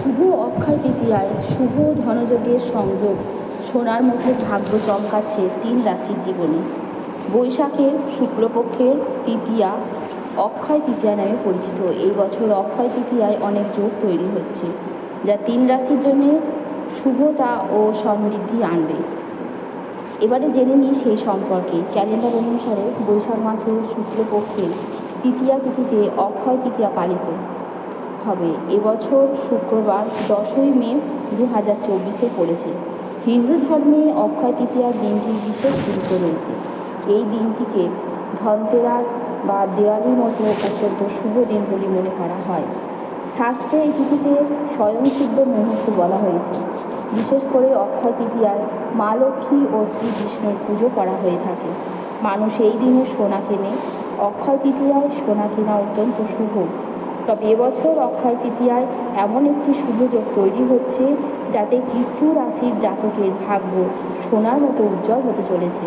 শুভ অক্ষয় তৃতীয়ায়, শুভ ধনযোগের সংযোগ, সোনার মধ্যে ভাগ্য চমকাচ্ছে তিন রাশির জীবনে। বৈশাখের শুক্লপক্ষের তৃতীয়া অক্ষয় তৃতীয়া নামে পরিচিত। এই বছর অক্ষয় তৃতীয়ায় অনেক যোগ তৈরি হচ্ছে, যা তিন রাশির জন্য শুভতা ও সমৃদ্ধি আনবে। এবারে জেনে নিই সেই সম্পর্কে। ক্যালেন্ডার অনুসারে বৈশাখ মাসের শুক্লপক্ষের তৃতীয়া তিথিতে অক্ষয় তৃতীয়া পালিত। হবে। এবছর শুক্রবার দশই মে দু হাজার চব্বিশে পড়েছে। হিন্দু ধর্মে অক্ষয় তৃতীয়ার দিনটির বিশেষ গুরুত্ব রয়েছে। এই দিনটিকে ধনতেরাস বা দেওয়ালির মতো অত্যন্ত শুভ দিন বলে মনে করা হয়। শাস্ত্রে তিথিকে স্বয়ংসিদ্ধ মুহূর্ত বলা হয়েছে। বিশেষ করে অক্ষয় তৃতীয়ায় মা লক্ষ্মী ও শ্রীকৃষ্ণের পুজো করা হয়ে থাকে। মানুষ এই দিনে সোনা কেনে। অক্ষয় তৃতীয়ায় সোনা কেনা অত্যন্ত শুভ। তবে এবছর অক্ষয় তৃতীয়ায় এমন একটি শুভযোগ তৈরি হচ্ছে যাতে কিছু রাশির জাতকের ভাগ্য সোনার মতো উজ্জ্বল হতে চলেছে।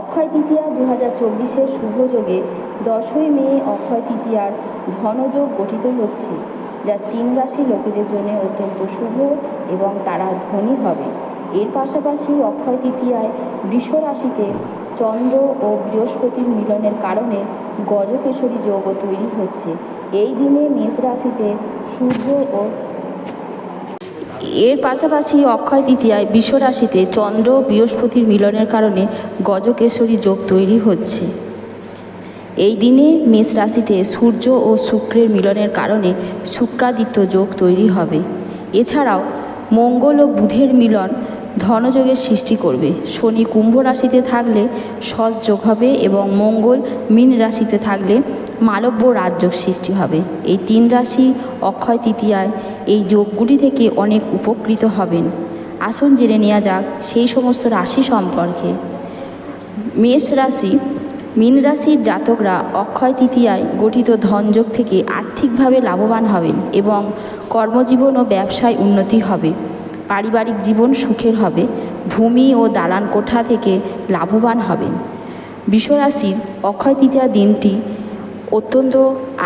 অক্ষয় তৃতীয়া দু হাজার চব্বিশের শুভযোগে দশই মে অক্ষয় তৃতীয়ার ধনযোগ গঠিত হচ্ছে, যা তিন রাশি লোকেদের জন্য অত্যন্ত শুভ এবং তারা ধনী হবে। এর পাশাপাশি অক্ষয় তৃতীয়ায় বৃষ রাশিতে চন্দ্র ও বৃহস্পতির মিলনের কারণে গজকেশরী যোগও তৈরি হচ্ছে। এই দিনে মেষ রাশিতে সূর্য ও এর পাশাপাশি অক্ষয় তৃতীয়ায় রাশিতে চন্দ্র বৃহস্পতির মিলনের কারণে গজকেশরী যোগ তৈরি হচ্ছে। এই দিনে মেষ রাশিতে সূর্য ও শুক্রের মিলনের কারণে শুক্রাদিত্য যোগ তৈরি হবে। এছাড়াও মঙ্গল ও বুধের মিলন ধনযোগের সৃষ্টি করবে। শনি কুম্ভ রাশিতে থাকলে সৎ যোগ হবে এবং মঙ্গল মীন রাশিতে থাকলে মালব্য রাজযোগ সৃষ্টি হবে। এই তিন রাশি অক্ষয় তৃতীয়ায় এই যোগগুলি থেকে অনেক উপকৃত হবেন। আসুন জেনে নেওয়া যাক সেই সমস্ত রাশি সম্পর্কে। মেষ রাশি মীন রাশির জাতকরা অক্ষয় তৃতীয়ায় গঠিত ধনযোগ থেকে আর্থিকভাবে লাভবান হবেন এবং কর্মজীবন ও ব্যবসায় উন্নতি হবে। পারিবারিক জীবন সুখের হবে। ভূমি ও দালান কোঠা থেকে লাভবান হবেন। বিশ্বরাশির অক্ষয় তৃতীয়া দিনটি অত্যন্ত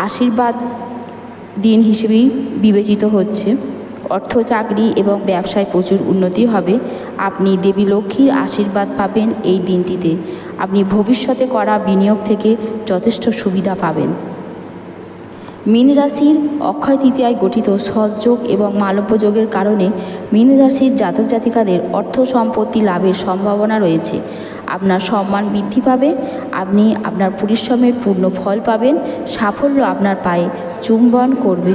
আশীর্বাদ দিন হিসেবেই বিবেচিত হচ্ছে। অর্থ চাকরি এবং ব্যবসায় প্রচুর উন্নতি হবে। আপনি দেবী লক্ষ্মীর আশীর্বাদ পাবেন এই দিনটিতে। আপনি ভবিষ্যতে করা বিনিয়োগ থেকে যথেষ্ট সুবিধা পাবেন। মীন রাশির অক্ষয় তৃতীয়ায় গঠিত সহযোগ এবং মালব্য যোগের কারণে মীন রাশির জাতক জাতিকাদের অর্থ সম্পত্তি লাভের সম্ভাবনা রয়েছে। আপনার সম্মান বৃদ্ধি পাবে, আপনি আপনার পরিশ্রমের পূর্ণ ফল পাবেন, সাফল্য আপনার পায়ে চুম্বন করবে।